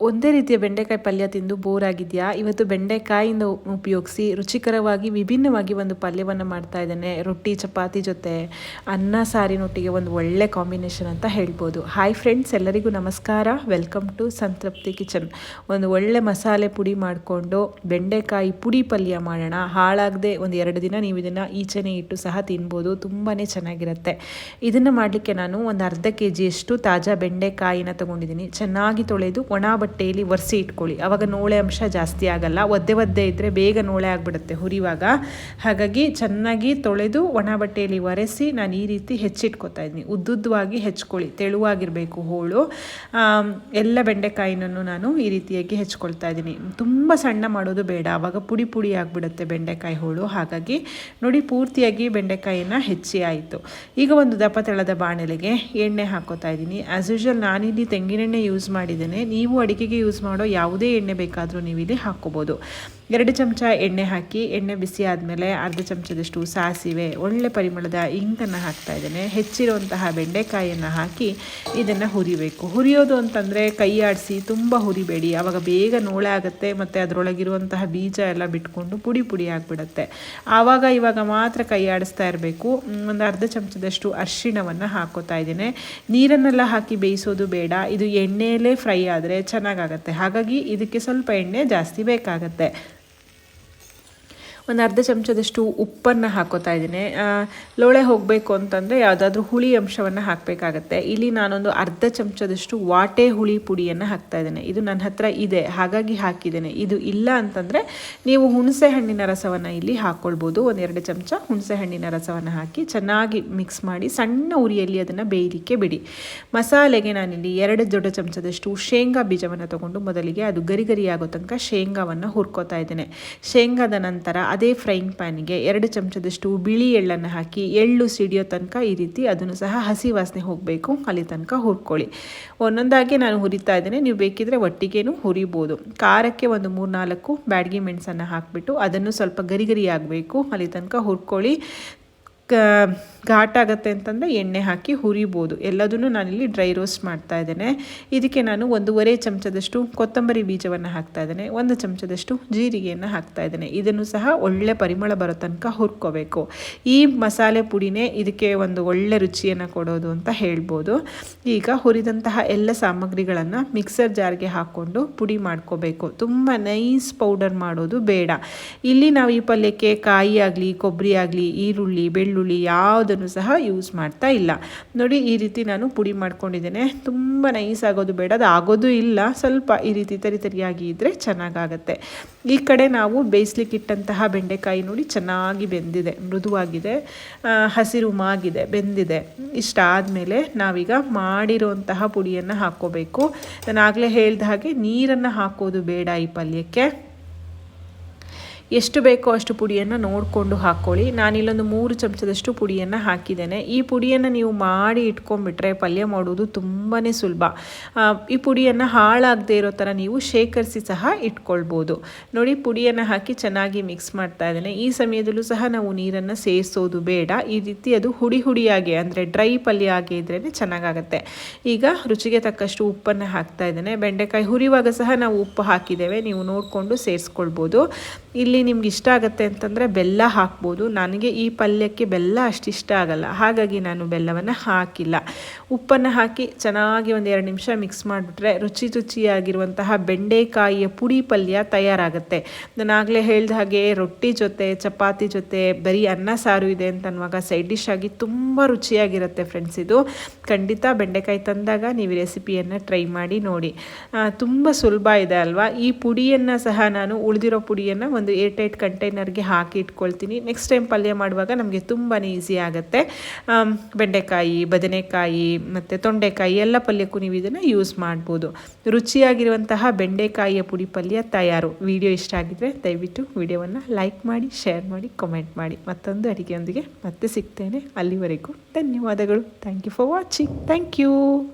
ಒಂದೇ ರೀತಿಯ ಬೆಂಡೆಕಾಯಿ ಪಲ್ಯ ತಿಂದು ಬೋರ್ ಆಗಿದೆಯಾ? ಇವತ್ತು ಬೆಂಡೆಕಾಯಿಂದ ಉಪಯೋಗಿಸಿ ರುಚಿಕರವಾಗಿ ವಿಭಿನ್ನವಾಗಿ ಒಂದು ಪಲ್ಯವನ್ನು ಮಾಡ್ತಾ ಇದ್ದೇನೆ. ರೊಟ್ಟಿ, ಚಪಾತಿ ಜೊತೆ ಅನ್ನ ಸಾರಿನೊಟ್ಟಿಗೆ ಒಂದು ಒಳ್ಳೆ ಕಾಂಬಿನೇಷನ್ ಅಂತ ಹೇಳ್ಬೋದು. ಹಾಯ್ ಫ್ರೆಂಡ್ಸ್ ಎಲ್ಲರಿಗೂ ನಮಸ್ಕಾರ. ವೆಲ್ಕಮ್ ಟು ಸಂತೃಪ್ತಿ ಕಿಚನ್ ಒಂದು ಒಳ್ಳೆ ಮಸಾಲೆ ಪುಡಿ ಮಾಡಿಕೊಂಡು ಬೆಂಡೆಕಾಯಿ ಪುಡಿ ಪಲ್ಯ ಮಾಡೋಣ. ಹಾಳಾಗದೆ ಒಂದು ಎರಡು ದಿನ ನೀವು ಇದನ್ನು ಈಚೆನೆ ಇಟ್ಟು ಸಹ ತಿನ್ಬೋದು. ತುಂಬಾ ಚೆನ್ನಾಗಿರುತ್ತೆ. ಇದನ್ನು ಮಾಡಲಿಕ್ಕೆ ನಾನು ಒಂದು ಅರ್ಧ ಕೆ ಜಿಯಷ್ಟು ತಾಜಾ ಬೆಂಡೆಕಾಯಿನ ತೊಗೊಂಡಿದ್ದೀನಿ. ಚೆನ್ನಾಗಿ ತೊಳೆದು ಒಣ ಬಟ್ಟೆಯಲ್ಲಿ ಒರೆಸಿ ಇಟ್ಕೊಳ್ಳಿ. ಆವಾಗ ನೋಳೆ ಅಂಶ ಜಾಸ್ತಿ ಆಗಲ್ಲ. ಒದ್ದೆ ಒದ್ದೆ ಇದ್ದರೆ ಬೇಗ ನೋಳೆ ಆಗಿಬಿಡುತ್ತೆ ಹುರಿವಾಗ. ಹಾಗಾಗಿ ಚೆನ್ನಾಗಿ ತೊಳೆದು ಒಣ ಬಟ್ಟೆಯಲ್ಲಿ ಒರೆಸಿ ನಾನು ಈ ರೀತಿ ಹೆಚ್ಚಿಟ್ಕೊತಾ ಇದ್ದೀನಿ ಉದ್ದುದ್ದವಾಗಿ ಹೆಚ್ಕೊಳ್ಳಿ. ತೆಳುವಾಗಿರಬೇಕು ಹೋಳು. ಎಲ್ಲ ಬೆಂಡೆಕಾಯಿನೂ ನಾನು ಈ ರೀತಿಯಾಗಿ ಹೆಚ್ಕೊಳ್ತಾ ಇದ್ದೀನಿ. ತುಂಬ ಸಣ್ಣ ಮಾಡೋದು ಬೇಡ. ಆವಾಗ ಪುಡಿ ಪುಡಿ ಆಗಿಬಿಡುತ್ತೆ ಬೆಂಡೆಕಾಯಿ ಹೋಳು. ಹಾಗಾಗಿ ನೋಡಿ ಪೂರ್ತಿಯಾಗಿ ಬೆಂಡೆಕಾಯಿನ ಹೆಚ್ಚಿ ಆಯಿತು. ಈಗ ಒಂದು ದಪ್ಪ ತಳದ ಬಾಣಲೆಗೆ ಎಣ್ಣೆ ಹಾಕೋತಾ ಇದ್ದೀನಿ. ಆ್ಯಸ್ ಯೂಶಲ್ ನಾನಿಲ್ಲಿ ತೆಂಗಿನೆಣ್ಣೆ ಯೂಸ್ ಮಾಡಿದ್ದೇನೆ. ನೀವು ಅಡಿಗೆ ಅಡುಗೆಗೆ ಯೂಸ್ ಮಾಡೋ ಯಾವುದೇ ಎಣ್ಣೆ ಬೇಕಾದರೂ ನೀವು ಇಲ್ಲಿ ಹಾಕ್ಕೋಬೋದು. ಎರಡು ಚಮಚ ಎಣ್ಣೆ ಹಾಕಿ, ಎಣ್ಣೆ ಬಿಸಿ ಆದಮೇಲೆ ಅರ್ಧ ಚಮಚದಷ್ಟು ಸಾಸಿವೆ, ಒಳ್ಳೆ ಪರಿಮಳದ ಇಂಕನ್ನು ಹಾಕ್ತಾ ಇದ್ದೇನೆ. ಹೆಚ್ಚಿರುವಂತಹ ಬೆಂಡೆಕಾಯಿಯನ್ನು ಹಾಕಿ ಇದನ್ನು ಹುರಿಬೇಕು. ಹುರಿಯೋದು ಅಂತಂದರೆ ಕೈ ಆಡಿಸಿ ತುಂಬ ಹುರಿಬೇಡಿ. ಆವಾಗ ಬೇಗ ನೋಳೆ ಆಗುತ್ತೆ, ಮತ್ತು ಅದರೊಳಗಿರುವಂತಹ ಬೀಜ ಎಲ್ಲ ಬಿಟ್ಕೊಂಡು ಪುಡಿ ಪುಡಿ ಆಗಿಬಿಡುತ್ತೆ. ಆವಾಗ ಇವಾಗ ಮಾತ್ರ ಕೈ ಆಡಿಸ್ತಾ ಇರಬೇಕು. ಒಂದು ಅರ್ಧ ಚಮಚದಷ್ಟು ಅರಿಶಿಣವನ್ನು ಹಾಕೋತಾ ಇದ್ದೇನೆ. ನೀರನ್ನೆಲ್ಲ ಹಾಕಿ ಬೇಯಿಸೋದು ಬೇಡ. ಇದು ಎಣ್ಣೆಯಲ್ಲೇ ಫ್ರೈ ಆದರೆ ಚೆನ್ನಾಗಾಗತ್ತೆ. ಹಾಗಾಗಿ ಇದಕ್ಕೆ ಸ್ವಲ್ಪ ಎಣ್ಣೆ ಜಾಸ್ತಿ ಬೇಕಾಗತ್ತೆ. ಒಂದು ಅರ್ಧ ಚಮಚದಷ್ಟು ಉಪ್ಪನ್ನು ಹಾಕೋತಾ ಇದ್ದೀನಿ. ಲೋಳೆ ಹೋಗಬೇಕು ಅಂತಂದರೆ ಯಾವುದಾದ್ರೂ ಹುಳಿ ಅಂಶವನ್ನು ಹಾಕಬೇಕಾಗತ್ತೆ. ಇಲ್ಲಿ ನಾನೊಂದು ಅರ್ಧ ಚಮಚದಷ್ಟು ವಾಟೆ ಹುಳಿ ಪುಡಿಯನ್ನು ಹಾಕ್ತಾ ಇದ್ದೇನೆ. ಇದು ನನ್ನ ಹತ್ರ ಇದೆ, ಹಾಗಾಗಿ ಹಾಕಿದ್ದೇನೆ. ಇದು ಇಲ್ಲ ಅಂತಂದರೆ ನೀವು ಹುಣಸೆ ಹಣ್ಣಿನ ರಸವನ್ನು ಇಲ್ಲಿ ಹಾಕ್ಕೊಳ್ಬೋದು ಒಂದೆರಡು ಚಮಚ ಹುಣಸೆ ಹಣ್ಣಿನ ರಸವನ್ನು ಹಾಕಿ ಚೆನ್ನಾಗಿ ಮಿಕ್ಸ್ ಮಾಡಿ ಸಣ್ಣ ಉರಿಯಲ್ಲಿ ಅದನ್ನು ಬೇಯಲಿಕ್ಕೆ ಬಿಡಿ. ಮಸಾಲೆಗೆ ನಾನಿಲ್ಲಿ ಎರಡು ದೊಡ್ಡ ಚಮಚದಷ್ಟು ಶೇಂಗಾ ಬೀಜವನ್ನು ತಗೊಂಡು ಮೊದಲಿಗೆ ಅದು ಗರಿ ಗರಿ ಆಗೋ ತನಕ ಶೇಂಗಾವನ್ನು ಹುರ್ಕೋತಾ ಇದ್ದೇನೆ. ಶೇಂಗಾದ ನಂತರ ಅದೇ ಫ್ರೈಯಿಂಗ್ ಪ್ಯಾನಿಗೆ ಎರಡು ಚಮಚದಷ್ಟು ಬಿಳಿ ಎಳ್ಳನ್ನು ಹಾಕಿ ಎಳ್ಳು ಸಿಡಿಯೋ ತನಕ ಈ ರೀತಿ ಅದನ್ನು ಸಹ ಹಸಿ ವಾಸನೆ ಹೋಗಬೇಕು ಅಲ್ಲಿ ತನಕ ಹುರ್ಕೊಳ್ಳಿ. ಒಂದೊಂದಾಗಿ ನಾನು ಹುರಿತಾ ಇದ್ದೇನೆ, ನೀವು ಬೇಕಿದ್ರೆ ಒಟ್ಟಿಗೇನು ಹುರಿಬೋದು. ಖಾರಕ್ಕೆ ಒಂದು ಮೂರು ನಾಲ್ಕು ಬ್ಯಾಡ್ಗಿ ಮೆಣಸನ್ನು ಹಾಕಿಬಿಟ್ಟು ಅದನ್ನು ಸ್ವಲ್ಪ ಗರಿ ಗರಿ ಆಗಬೇಕು ಅಲ್ಲಿ ತನಕ ಹುರ್ಕೊಳ್ಳಿ. ಘಾಟ್ ಆಗುತ್ತೆ ಅಂತಂದರೆ ಎಣ್ಣೆ ಹಾಕಿ ಹುರಿಬೋದು. ಎಲ್ಲದನ್ನು ನಾನಿಲ್ಲಿ ಡ್ರೈ ರೋಸ್ಟ್ ಮಾಡ್ತಾ ಇದ್ದೇನೆ. ಇದಕ್ಕೆ ನಾನು ಒಂದೂವರೆ ಚಮಚದಷ್ಟು ಕೊತ್ತಂಬರಿ ಬೀಜವನ್ನು ಹಾಕ್ತಾ ಇದ್ದೇನೆ. ಒಂದು ಚಮಚದಷ್ಟು ಜೀರಿಗೆಯನ್ನು ಹಾಕ್ತಾ ಇದ್ದೇನೆ. ಇದನ್ನು ಸಹ ಒಳ್ಳೆ ಪರಿಮಳ ಬರೋ ತನಕ ಹುರ್ಕೋಬೇಕು. ಈ ಮಸಾಲೆ ಪುಡಿನೇ ಇದಕ್ಕೆ ಒಂದು ಒಳ್ಳೆ ರುಚಿಯನ್ನು ಕೊಡೋದು ಅಂತ ಹೇಳ್ಬೋದು. ಈಗ ಹುರಿದಂತಹ ಎಲ್ಲ ಸಾಮಗ್ರಿಗಳನ್ನು ಮಿಕ್ಸರ್ ಜಾರ್ಗೆ ಹಾಕ್ಕೊಂಡು ಪುಡಿ ಮಾಡ್ಕೋಬೇಕು. ತುಂಬ ನೈಸ್ ಪೌಡರ್ ಮಾಡೋದು ಬೇಡ. ಇಲ್ಲಿ ನಾವು ಈ ಪಲ್ಯಕ್ಕೆ ಕಾಯಿ ಆಗಲಿ, ಕೊಬ್ಬರಿ ಆಗಲಿ, ಈರುಳ್ಳಿ, ಬೆಳ್ಳುಳ್ಳಿ ಯಾವುದು ಸಹ ಯೂಸ್ ಮಾಡ್ತಾ ಇಲ್ಲ. ನೋಡಿ, ಈ ರೀತಿ ನಾನು ಪುಡಿ ಮಾಡ್ಕೊಂಡಿದ್ದೇನೆ. ತುಂಬ ನೈಸ್ ಆಗೋದು ಬೇಡ, ಅದು ಆಗೋದು ಇಲ್ಲ. ಸ್ವಲ್ಪ ಈ ರೀತಿ ತರಿ ತರಿಯಾಗಿ ಇದ್ದರೆ ಚೆನ್ನಾಗಾಗತ್ತೆ. ಈ ಕಡೆ ನಾವು ಬೇಯಿಸ್ಲಿಕ್ಕಿಟ್ಟಂತಹ ಬೆಂಡೆಕಾಯಿ ನೋಡಿ ಚೆನ್ನಾಗಿ ಬೆಂದಿದೆ, ಮೃದುವಾಗಿದೆ. ಹಸಿರು ಮಾಗಿದೆ ಬೆಂದಿದೆ. ಇಷ್ಟ ಆದಮೇಲೆ ನಾವೀಗ ಮಾಡಿರುವಂತಹ ಪುಡಿಯನ್ನು ಹಾಕ್ಕೋಬೇಕು. ನಾನು ಆಗಲೇ ಹೇಳ್ದ ಹಾಗೆ ನೀರನ್ನು ಹಾಕೋದು ಬೇಡ ಈ ಪಲ್ಯಕ್ಕೆ. ಎಷ್ಟು ಬೇಕೋ ಅಷ್ಟು ಪುಡಿಯನ್ನು ನೋಡಿಕೊಂಡು ಹಾಕ್ಕೊಳ್ಳಿ. ನಾನಿಲ್ಲೊಂದು ಮೂರು ಚಮಚದಷ್ಟು ಪುಡಿಯನ್ನು ಹಾಕಿದ್ದೇನೆ. ಈ ಪುಡಿಯನ್ನು ನೀವು ಮಾಡಿ ಇಟ್ಕೊಂಡ್ಬಿಟ್ರೆ ಪಲ್ಯ ಮಾಡೋದು ತುಂಬಾ ಸುಲಭ. ಈ ಪುಡಿಯನ್ನು ಹಾಳಾಗದೇ ಇರೋ ಥರ ನೀವು ಶೇಖರಿಸಿ ಸಹ ಇಟ್ಕೊಳ್ಬೋದು. ನೋಡಿ, ಪುಡಿಯನ್ನು ಹಾಕಿ ಚೆನ್ನಾಗಿ ಮಿಕ್ಸ್ ಮಾಡ್ತಾ ಇದ್ದೇನೆ. ಈ ಸಮಯದಲ್ಲೂ ಸಹ ನಾವು ನೀರನ್ನು ಸೇರಿಸೋದು ಬೇಡ. ಈ ರೀತಿ ಅದು ಹುಡಿ ಹುಡಿಯಾಗಿ ಅಂದರೆ ಡ್ರೈ ಪಲ್ಯ ಆಗಿ ಇದ್ರೇ ಚೆನ್ನಾಗಾಗತ್ತೆ. ಈಗ ರುಚಿಗೆ ತಕ್ಕಷ್ಟು ಉಪ್ಪನ್ನು ಹಾಕ್ತಾ ಇದ್ದೇನೆ. ಬೆಂಡೆಕಾಯಿ ಹುರಿಯುವಾಗ ಸಹ ನಾವು ಉಪ್ಪು ಹಾಕಿದ್ದೇವೆ. ನೀವು ನೋಡಿಕೊಂಡು ಸೇರಿಸ್ಕೊಳ್ಬೋದು. ಇಲ್ಲಿ ನಿಮ್ಗೆ ಇಷ್ಟ ಆಗುತ್ತೆ ಅಂತಂದರೆ ಬೆಲ್ಲ ಹಾಕ್ಬೋದು. ನನಗೆ ಈ ಪಲ್ಯಕ್ಕೆ ಬೆಲ್ಲ ಅಷ್ಟು ಇಷ್ಟ ಆಗಲ್ಲ. ಹಾಗಾಗಿ ನಾನು ಬೆಲ್ಲವನ್ನು ಹಾಕಿಲ್ಲ. ಉಪ್ಪನ್ನು ಹಾಕಿ ಚೆನ್ನಾಗಿ ಒಂದು ಎರಡು ನಿಮಿಷ ಮಿಕ್ಸ್ ಮಾಡಿಬಿಟ್ರೆ ರುಚಿ ರುಚಿಯಾಗಿರುವಂತಹ ಬೆಂಡೆಕಾಯಿಯ ಪುಡಿ ಪಲ್ಯ ತಯಾರಾಗುತ್ತೆ. ನಾನು ಆಗಲೇ ಹೇಳ್ದ ಹಾಗೆ ರೊಟ್ಟಿ ಜೊತೆ, ಚಪಾತಿ ಜೊತೆ, ಬರೀ ಅನ್ನ ಸಾರು ಇದೆ ಅಂತ ಅನ್ನುವಾಗ ಸೈಡ್ ಡಿಶ್ ಆಗಿ ತುಂಬ ರುಚಿಯಾಗಿರುತ್ತೆ ಫ್ರೆಂಡ್ಸ್ ಇದು. ಖಂಡಿತ ಬೆಂಡೆಕಾಯಿ ತಂದಾಗ ನೀವು ರೆಸಿಪಿಯನ್ನು ಟ್ರೈ ಮಾಡಿ ನೋಡಿ. ತುಂಬ ಸುಲಭ ಇದೆ ಅಲ್ವಾ? ಈ ಪುಡಿಯನ್ನು ಸಹ ನಾನು ಉಳಿದಿರೋ ಪುಡಿಯನ್ನು ಒಂದು ಏರ್ಟೈಟ್ ಕಂಟೈನರ್ಗೆ ಹಾಕಿ ಇಟ್ಕೊಳ್ತೀನಿ. ನೆಕ್ಸ್ಟ್ ಟೈಮ್ ಪಲ್ಯ ಮಾಡುವಾಗ ನಮಗೆ ತುಂಬಾ ಈಸಿ ಆಗುತ್ತೆ. ಬೆಂಡೆಕಾಯಿ, ಬದನೆಕಾಯಿ ಮತ್ತು ತೊಂಡೆಕಾಯಿ ಎಲ್ಲ ಪಲ್ಯಕ್ಕೂ ನೀವು ಇದನ್ನು ಯೂಸ್ ಮಾಡ್ಬೋದು. ರುಚಿಯಾಗಿರುವಂತಹ ಬೆಂಡೆಕಾಯಿಯ ಪುಡಿ ಪಲ್ಯ ತಯಾರು. ವಿಡಿಯೋ ಇಷ್ಟ ಆಗಿದ್ರೆ ದಯವಿಟ್ಟು ವಿಡಿಯೋವನ್ನು ಲೈಕ್ ಮಾಡಿ, ಶೇರ್ ಮಾಡಿ, ಕಮೆಂಟ್ ಮಾಡಿ. ಮತ್ತೊಂದು ಅಡುಗೆಯೊಂದಿಗೆ ಮತ್ತೆ ಸಿಗ್ತೇನೆ. ಅಲ್ಲಿವರೆಗೂ ಧನ್ಯವಾದಗಳು. Thank you for watching. Thank you.